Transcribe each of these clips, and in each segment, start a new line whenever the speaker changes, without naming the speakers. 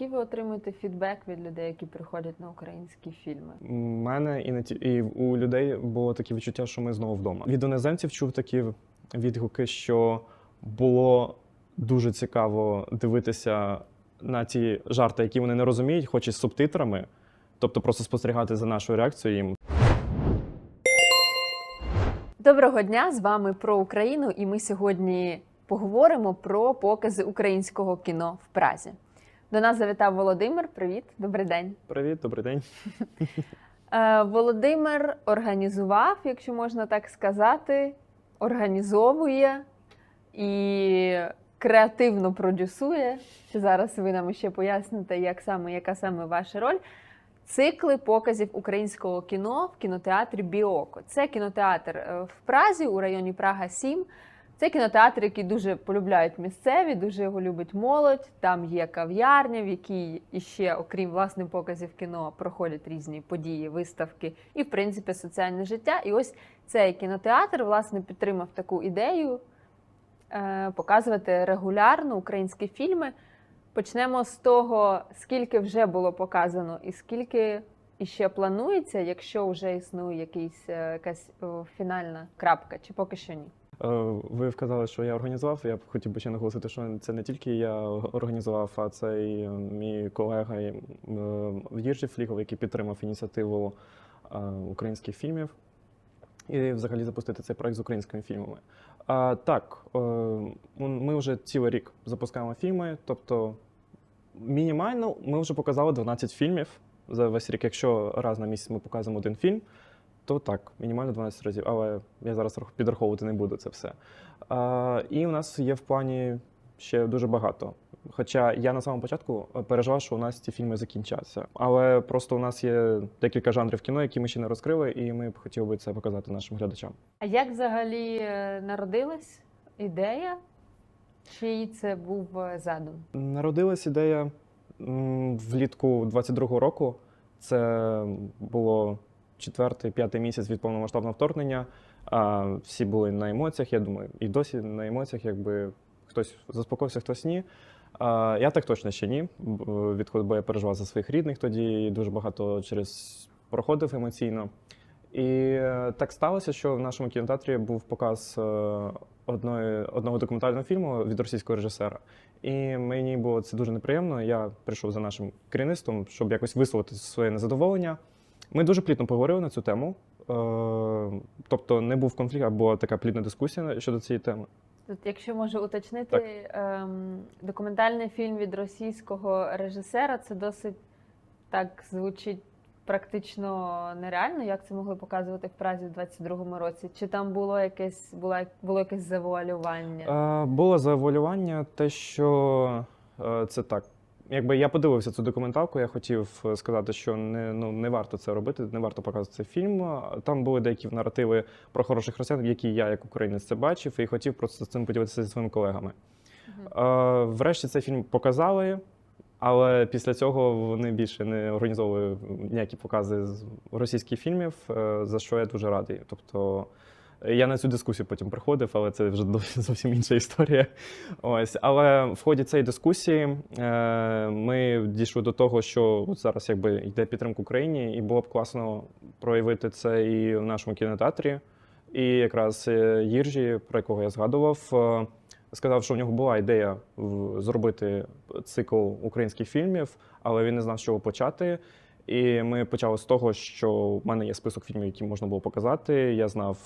Який ви отримуєте фідбек від людей, які приходять на українські фільми?
У мене і не ті, і у людей було таке відчуття, що ми знову вдома. Від іноземців чув такі відгуки, що було дуже цікаво дивитися на ті жарти, які вони не розуміють, хоч і з субтитрами, тобто просто спостерігати за нашою реакцією їм.
Доброго дня! З вами про Україну, і ми сьогодні поговоримо про покази українського кіно в Празі. До нас завітав Володимир. Привіт, добрий день.
Привіт, добрий день.
Е, Володимир організував, якщо можна так сказати, організовує і креативно продюсує. Зараз ви нам ще поясните, як саме, яка саме ваша роль? Цикли показів українського кіно в кінотеатрі Біоко. Це кінотеатр е, в Празі у районі Прага 7. Це кінотеатр, який дуже полюбляють місцеві, дуже його любить молодь. Там є кав'ярня, в якій іще, окрім власне показів кіно, проходять різні події, виставки і, в принципі, соціальне життя. І ось цей кінотеатр власне підтримав таку ідею е, показувати регулярно українські фільми. Почнемо з того, скільки вже було показано, і скільки іще планується, якщо вже існує якийсь, е, якась фінальна крапка, чи поки що ні.
Е, Ви вказали, що я організував. Я б хотів би ще наголосити, що це не тільки я організував, а це і е, мій колега е, Єржі Флігов, який підтримав ініціативу е, українських фільмів і взагалі запустити цей проект з українськими фільмами. А, так, е, ми вже цілий рік запускаємо фільми, тобто мінімально ми вже показали 12 фільмів за весь рік. Якщо раз на місяць ми показуємо один фільм, то так, мінімально 12 разів. Але я зараз підраховувати не буду це все. А, і у нас є в плані ще дуже багато. Хоча я на самому початку е, переживав, що у нас ці фільми закінчаться. Але просто у нас є декілька жанрів кіно, які ми ще не розкрили, і ми б хотіли би це показати нашим глядачам.
А як взагалі е, народилась ідея? Чий це був е, задум?
Народилась ідея влітку 22-го року. Це було четвертий, п'ятий місяць від повномасштабного вторгнення. А всі були на емоціях. Я думаю, і досі на емоціях, якби хтось заспокоївся, хтось ні. А, я так точно ще ні. Відход, бо я переживав за своїх рідних тоді і дуже багато через проходив емоційно. І е, так сталося, що в нашому кінотеатрі був показ е, одної, одного документального фільму від російського режисера. І мені було це дуже неприємно. Я прийшов за нашим керівництвом, щоб якось висловити своє незадоволення. Ми дуже плідно поговорили на цю тему. Е, Тобто не був конфлікт, а була така плідна дискусія щодо цієї теми.
Тут, якщо можу уточнити, ем, документальний фільм від російського режисера це досить так звучить практично нереально. Як це могли показувати в Празі в 22-му році? Чи там було якесь було, було якесь завуалювання?
Е, Було завуалювання, те, що е, це так. Якби я подивився цю документалку, я хотів е, сказати, що не, ну, не варто це робити, не варто показувати цей фільм. Там були деякі наративи про хороших росіян, які я, як українець, це бачив, і хотів просто з цим поділитися зі своїми колегами. Е, Врешті цей фільм показали, але після цього вони більше не організовували ніякі покази з російських фільмів, е, за що я дуже радий. Тобто я на цю дискусію потім приходив, але це вже зовсім інша історія. Ось, але в ході цієї дискусії е, ми дійшли до того, що зараз якби йде підтримка Україні, і було б класно проявити це і в нашому кінотеатрі. І якраз е, Їржі, про якого я згадував, е, сказав, що в нього була ідея зробити цикл українських фільмів, але він не знав, з чого почати. І ми почали з того, що в мене є список фільмів, які можна було показати. Я знав,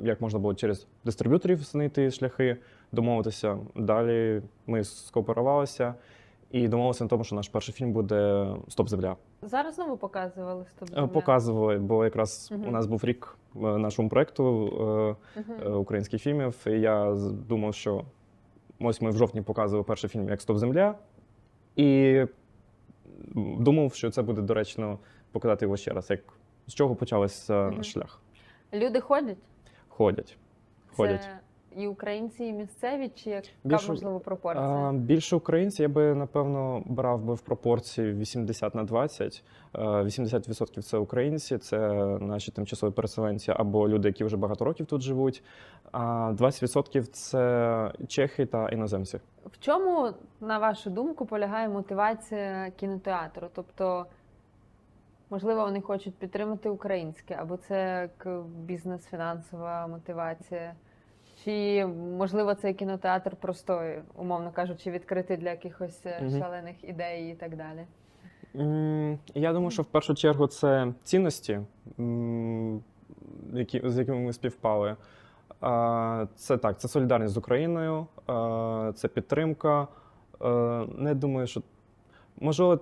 як можна було через дистриб'юторів знайти шляхи, домовитися. Далі ми скооперувалися і домовилися на тому, що наш перший фільм буде Стоп Земля.
Зараз знову показували «Стоп,
Е,
земля».
Показували, бо якраз
Мгм.
у нас був рік е, нашому проекту е, е, українських фільмів. І я думав, що ось ми в жовтні показували перший фільм як Стоп Земля, і думав, що це буде доречно показати його ще раз. Як з чого почався наш шлях?
Люди ходять.
Ходять. Ходять.
Це і українці, і місцеві, чи яка
Більше-
можливо пропорція?
А, більше українців я би напевно брав би в пропорції 80 на 20. Е, 80% це українці, це наші тимчасові переселенці або люди, які вже багато років тут живуть. А 20% це чехи та іноземці.
В чому, на вашу думку, полягає мотивація кінотеатру? Тобто, можливо, вони хочуть підтримати українське, або це бізнес-фінансова мотивація? Чи можливо цей кінотеатр просто, умовно кажучи, відкритий для якихось
Мгм.
шалених ідей і так далі?
Я думаю, що в першу чергу це цінності, які, з якими ми співпали. Це так, це солідарність з Україною, це підтримка. Е, Не думаю, що можливо,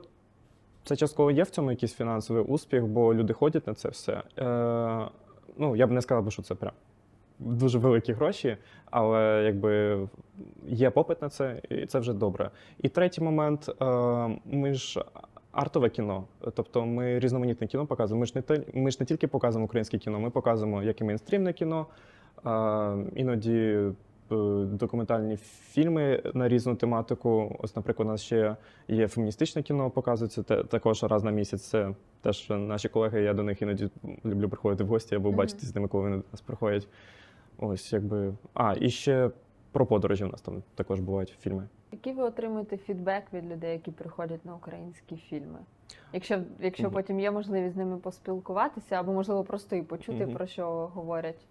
це частково є в цьому якийсь фінансовий успіх, бо люди ходять на це все. Е, Ну, я б не сказав, що це прям дуже великі гроші, але якби є попит на це, і це вже добре. І третій момент: е, ми ж артове кіно, тобто ми різноманітне кіно показуємо. Ми ж не те, ми ж не тільки показуємо українське кіно, ми показуємо як і мейнстрімне кіно, е, іноді е, документальні фільми на різну тематику. Ось, наприклад, у нас ще є феміністичне кіно, показується те- також раз на місяць. Це теж наші колеги. Я до них іноді люблю приходити в гості або бачити з ними, коли вони до нас приходять. Ось якби. А, і ще про подорожі у нас там також бувають фільми.
Який ви отримуєте фідбек від людей, які приходять на українські фільми? Якщо, якщо
Мгм.
потім є можливість з ними поспілкуватися, або можливо просто і почути,
Мгм.
про що говорять.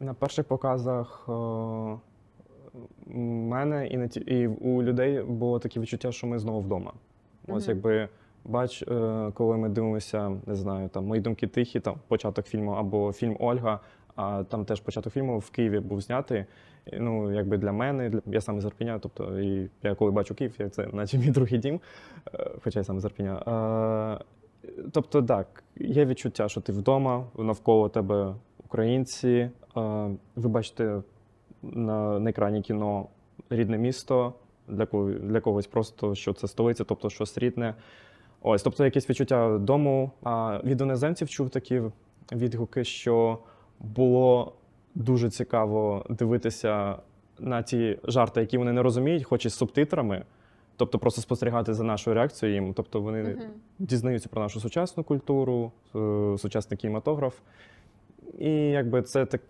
На перших показах е, у мене і, не ті- і у людей було таке відчуття, що ми знову вдома. Ось якби бач, е, коли ми дивимося, не знаю, там мої думки тихі, там початок фільму або фільм Ольга. А там теж початок фільму в Києві був знятий. Ну, якби для мене, для я сам із Ірпеня, тобто і я коли бачу Київ, я це наче мій другий дім, е, хоча я сам із Ірпеня. Е, Тобто, так, є відчуття, що ти вдома, навколо тебе українці. Е, Ви бачите на, на екрані кіно рідне місто, для, для когось просто що це столиця, тобто щось рідне. Ось, тобто якесь відчуття дому. А від іноземців чув такі відгуки, що було дуже цікаво дивитися на ті жарти, які вони не розуміють, хоч і з субтитрами. Тобто просто спостерігати за нашою реакцією їм. Тобто вони
Мгм.
дізнаються про нашу сучасну культуру, е, сучасний кінематограф. І якби це так.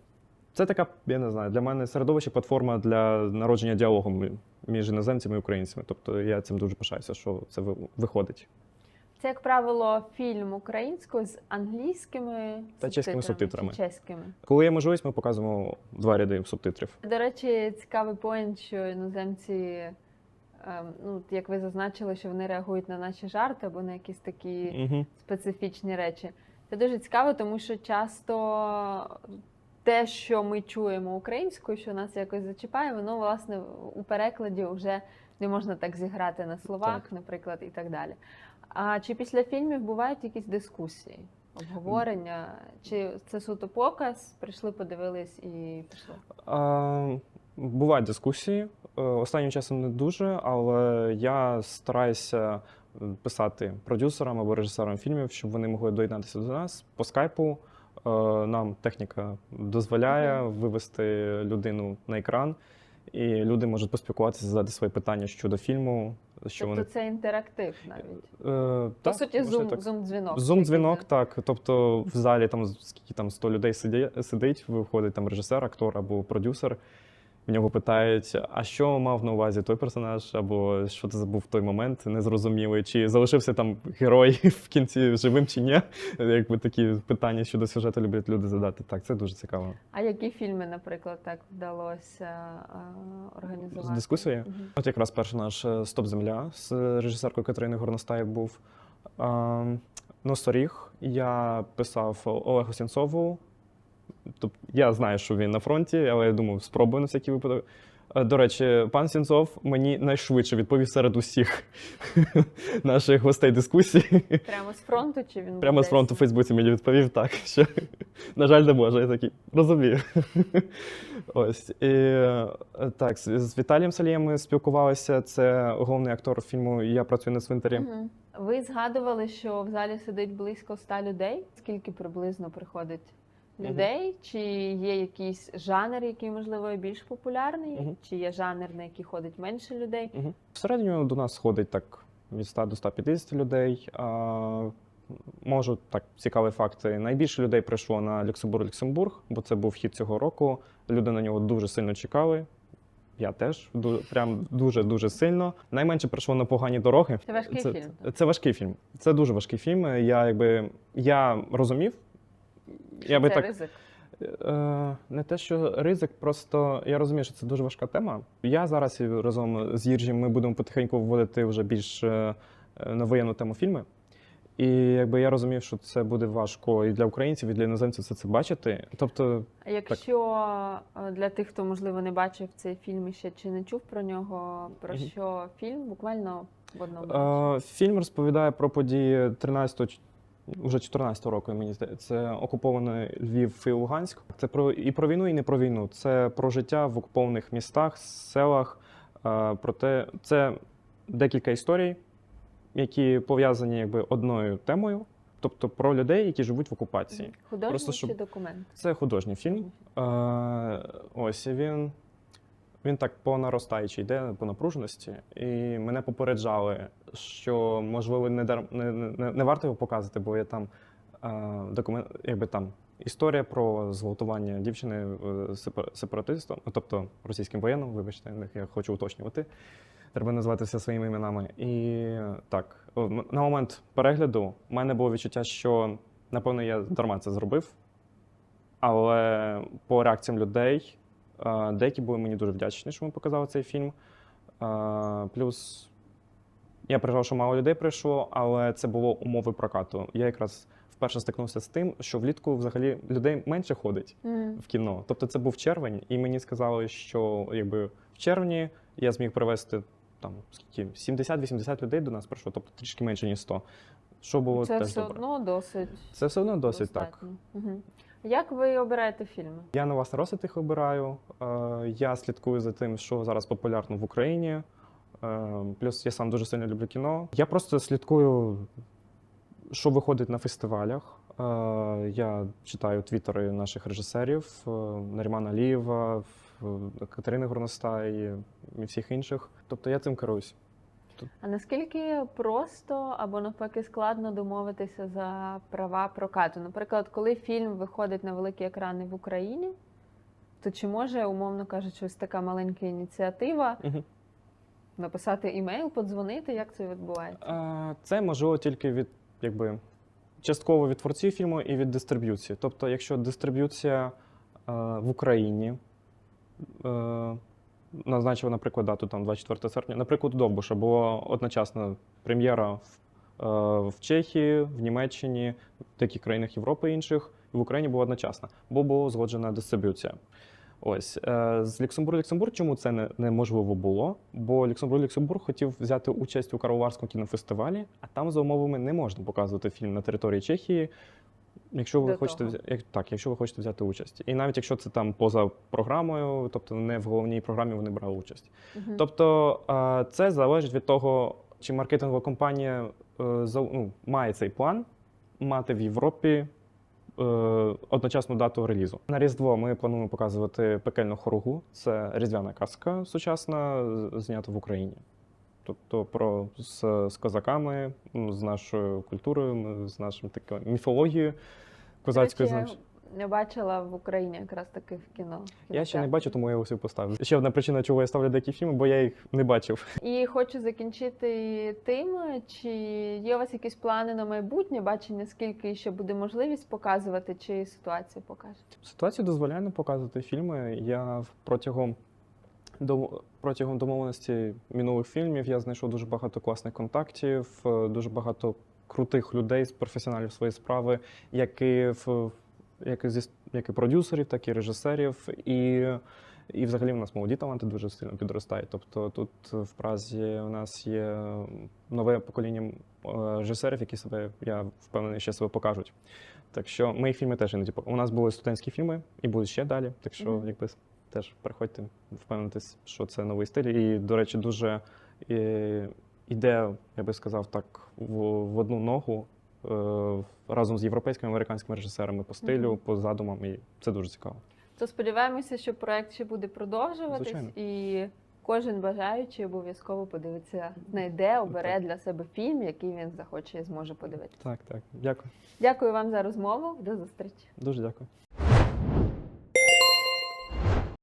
Це така, я не знаю, для мене середовище, платформа для народження діалогу між іноземцями і українцями. Тобто я цим дуже пишаюся, що це виходить.
Це, як правило, фільм українською з англійськими
Та чеськими субтитрами.
Чи чеськими.
Коли є можливість, ми показуємо два ряди субтитрів.
До речі, цікавий поінт, що іноземці, ем, ну, як ви зазначили, що вони реагують на наші жарти або на якісь такі
Угу.
специфічні речі. Це дуже цікаво, тому що часто те, що ми чуємо українською, що нас якось зачіпає, воно власне у перекладі вже не можна так зіграти на словах,
Так.
наприклад, і так далі. А чи після фільмів бувають якісь дискусії, обговорення? Чи це суто показ? Прийшли, подивились і пішли?
А, бувають дискусії. Е, Останнім часом не дуже, але я стараюся писати продюсерам або режисерам фільмів, щоб вони могли доєднатися до нас по скайпу. Е, Нам техніка дозволяє вивести людину на екран, і люди можуть поспілкуватися, задати свої питання щодо фільму. Що
тобто
вони
це інтерактив навіть.
Е,
По
так,
суті, зум,
так.
зум дзвінок.
Зум дзвінок, так. Тобто в залі там скільки там 100 людей сидять, сидить, виходить там режисер, актор або продюсер. В нього питають, а що мав на увазі той персонаж, або що це був той момент незрозумілий, чи залишився там герой в кінці живим чи ні. Якби такі питання щодо сюжету люблять люди задати. Так, це дуже цікаво.
А які фільми, наприклад, так вдалося е, організувати?
З дискусією?
Мгм.
От якраз перший наш е, Стоп Земля з режисеркою Катериною Горностаєв був. Ем, Носоріг. Я писав Олегу Сінцову. Тобто я знаю, що він на фронті, але я думаю, спробую на всякий випадок. Е, До речі, пан Сінцов мені найшвидше відповів серед усіх наших гостей дискусії.
Прямо з фронту чи він
Прямо з фронту в Фейсбуці мені відповів так, що, на жаль, не може. Я такий розумію. Ось. І е, так, з Віталієм Салієм ми спілкувалися. Це головний актор фільму Я працюю на цвинтарі.
Мгм. Ви згадували, що в залі сидить близько ста людей. Скільки приблизно приходить. Людей? Чи є якийсь жанр, який можливо більш популярний, чи є жанр, на який ходить менше людей?
В середньому до нас ходить так від 100 до 150 людей. А, можу так, цікаві факти. Найбільше людей прийшло на Люксембург Люксембург, бо це був хід цього року. Люди на нього дуже сильно чекали. Я теж ду- прям дуже дуже сильно. Найменше прийшло на погані дороги.
Це важкий
це,
фільм.
Це, це важкий фільм. Це дуже важкий фільм. Я якби я розумів. Я би
це
так
ризик.
Е, Не те, що ризик, просто я розумію, що це дуже важка тема. Я зараз разом з Їржем ми будемо потихеньку вводити вже більш е, на воєнну тему фільми. І якби я розумів, що це буде важко і для українців, і для іноземців все це бачити. Тобто,
якщо е, для тих, хто можливо не бачив цей фільм і ще чи не чув про нього, про що фільм буквально в одному
е, фільм розповідає про події 13-го, ч- уже 14-го року, мені здається. Це окупований Львів і Луганськ. Це про і про війну, і не про війну. Це про життя в окупованих містах, селах. Е, Про те, це декілька історій, які пов'язані якби одною темою, тобто про людей, які живуть в окупації.
Художній
просто щоб-
чи документ?
Це художній фільм. Е, ось він. Він так по наростаючій йде по напруженості, і мене попереджали, що можливо не дар не, не, не варто його показувати, бо є там е, документ, якби там історія про зґвалтування дівчини е, сепар- сепаратистом, тобто російським воєнним, вибачте, я хочу уточнювати. Треба назвати все своїми іменами. І так, на момент перегляду в мене було відчуття, що напевно я дарма це зробив. Але по реакціям людей, е, деякі були мені дуже вдячні, що ми показали цей фільм. Плюс я переживав, що мало людей прийшло, але це було умови прокату. Я якраз вперше стикнувся з тим, що влітку взагалі людей менше ходить
Мгм.
в кіно. Тобто це був червень, і мені сказали, що якби в червні я зміг привезти там скільки 70-80 людей до нас прийшло, тобто трішки менше ніж 100. Що було
Це
теж
все
добре.
одно досить
Це все одно досить так.
достатньо. Мгм. Як ви обираєте фільми?
Я на власне розсуд їх обираю. Е, Я слідкую за тим, що зараз популярно в Україні. Е, Плюс я сам дуже сильно люблю кіно. Я просто слідкую, що виходить на фестивалях. Е, Я читаю твіттери наших режисерів е, Нарімана Алієва, Катерини Горностай і всіх інших. Тобто я цим керуюсь.
А наскільки просто або навпаки складно домовитися за права прокату? Наприклад, коли фільм виходить на великі екрани в Україні, то чи може, умовно кажучи, ось така маленька ініціатива
Мгм.
Написати імейл, подзвонити? Як це відбувається?
Це можливо тільки від якби частково від творців фільму і від дистриб'юції. Тобто, якщо дистриб'юція е, в Україні е, назначила, наприклад, дату там 24 серпня, наприклад, у Довбуша була одночасна прем'єра в, е, в Чехії, в Німеччині, в деяких країнах Європи інших, і в Україні була одночасна, бо була узгоджена дистриб'юція. Ось е, з Люксембург Люксембург чому це не, неможливо було? Бо Люксембург Люксембург хотів взяти участь у Карловарському кінофестивалі, а там за умовами не можна показувати фільм на території Чехії. Якщо ви
До
хочете
того.
як, так, якщо ви хочете взяти участь, і навіть якщо це там поза програмою, тобто не в головній програмі вони брали участь.
Мгм.
Тобто е, це залежить від того, чи маркетингова компанія е, за- ну, має цей план мати в Європі одночасну дату релізу. На Різдво ми плануємо показувати пекельну хоругу. Це різдвяна казка сучасна, знята в Україні. Тобто про з, з козаками, з нашою культурою, з нашим такою міфологією козацькою.
До Я бачила в Україні якраз таки в кіно.
Я ще не бачу, тому я ось і поставив. Ще одна причина, чого я ставлю деякі фільми, бо я їх не бачив.
І хочу закінчити тим, чи є у вас якісь плани на майбутнє, бачення, скільки ще буде можливість показувати, чи ситуація покаже?
Ситуація дозволяє нам показувати фільми. Я протягом до протягом домовленості минулих фільмів я знайшов дуже багато класних контактів, е, дуже багато крутих людей з професіоналів своєї справи, як і в як і зі як і продюсерів, так і режисерів. І, і взагалі в нас молоді таланти дуже сильно підростають. Тобто тут в Празі у нас є нове покоління е, режисерів, які себе, я впевнений, ще себе покажуть. Так що мої фільми теж іноді У нас були студентські фільми і будуть ще далі. Так що,
Мгм.
якби теж приходьте, впевнитись, що це новий стиль. І, до речі, дуже е, іде, я би сказав так, в, в одну ногу разом з європейськими американськими режисерами по стилю, по задумам, і це дуже цікаво.
То сподіваємося, що проект ще буде продовжуватись,
Звичайно.
і кожен бажаючий обов'язково подивиться, знайде, обере
Так.
для себе фільм, який він захоче і зможе подивитися.
Так, так. Дякую.
Дякую вам за розмову. До зустрічі.
Дуже дякую.